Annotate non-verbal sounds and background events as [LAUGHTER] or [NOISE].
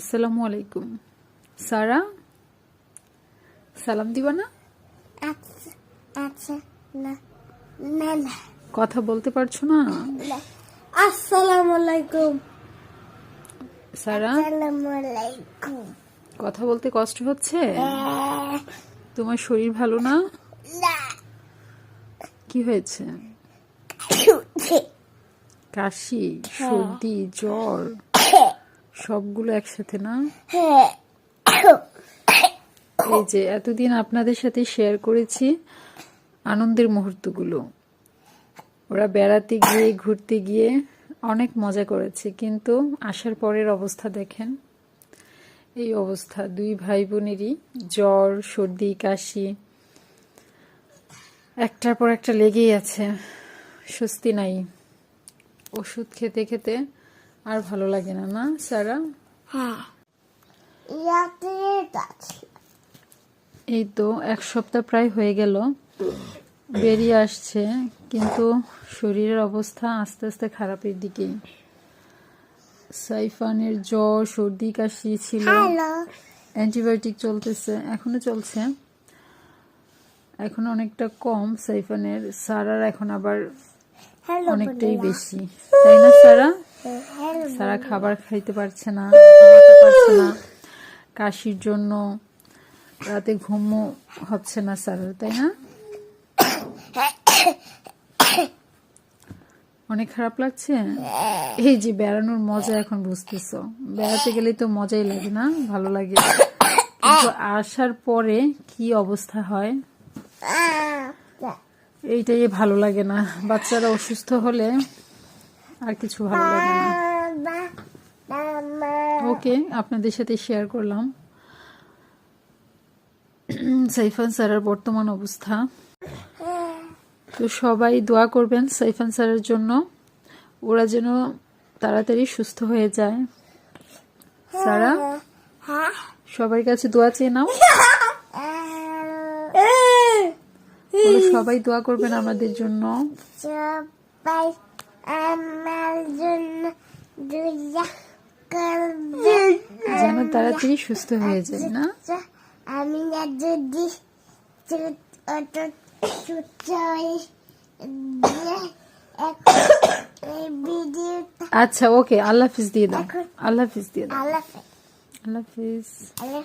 আসসালামু আলাইকুম। সারা সালাম দিবা না? আচ্ছা আচ্ছা না না না। কথা বলতে পারছ না। আসসালামু আলাইকুম। সারা? আসসালামু আলাইকুম। কথা বলতে কষ্ট হচ্ছে? তোমার শরীর ভালো না? না। কি হয়েছে? কাশি সর্দি জ্বর? সবগুলো একসাথে না? এই যে এতদিন আপনাদের সাথে শেয়ার করেছি আনন্দের মুহূর্তগুলো। ওরা বেড়াতে গিয়ে ঘুরতে গিয়ে অনেক মজা করেছে কিন্তু আসার পরের অবস্থা দেখেন। এই অবস্থা দুই ভাই বোনেরই জ্বর সর্দি কাশি। একটার পর একটা লেগেই আছে স্বস্তি নাই। ওষুধ খেতে খেতে আর ভালো লাগে না না সারা হ্যাঁ। এই তো এক সপ্তাহ প্রায় হয়ে গেল। বেরিয়ে আসছে কিন্তু শরীরের অবস্থা আস্তে আস্তে খারাপের দিকেই সাইফানের জ্বর সর্দি কাশি ছিল। অ্যান্টিবায়োটিক চলতেছে এখনও চলছে। এখন অনেকটা কম সাইফানের সারার এখন আবার অনেকটাই বেশি। তাই না সারা সারা খাবার খাইতে পারছে না [LAUGHS] ঘুমাতে পারছে না কাশির জন্য রাতে ঘুমও হচ্ছে না স্যারের তাই না? অনেক খারাপ লাগছে? এই যে বেড়ানোর মজা এখন বুঝতেছ। বেড়াতে গেলে তো মজাই লাগে না ভালো লাগে। কিন্তু আসার পরে কি অবস্থা হয়? এইটাই ভালো লাগে না। বাচ্চারা অসুস্থ হলে আর কিছু ভালো লাগে না। ওকে, আপনাদের সাথে শেয়ার করলাম। সাইফান স্যারের বর্তমান অবস্থা। তো সবাই দোয়া করবেন সাইফান স্যারের জন্য। ওরা যেন তাড়াতাড়ি সুস্থ হয়ে যায়। সারা সবার কাছে দোয়া চেয়ে নাও। সবাই দোয়া করবেন আমাদের জন্য। আমার জন্য দুয়া করবে যেন তাড়াতাড়ি সুস্থ হয়ে যায় না? আমি না যদি অত এই ভিডিওটা আচ্ছা ওকে আল্লাহ হাফিজ দিয়ে দাও। আল্লাহ হাফিজ দিয়ে দাও। আল্লাহ আল্লাহ হাফিজ। আল্লাহ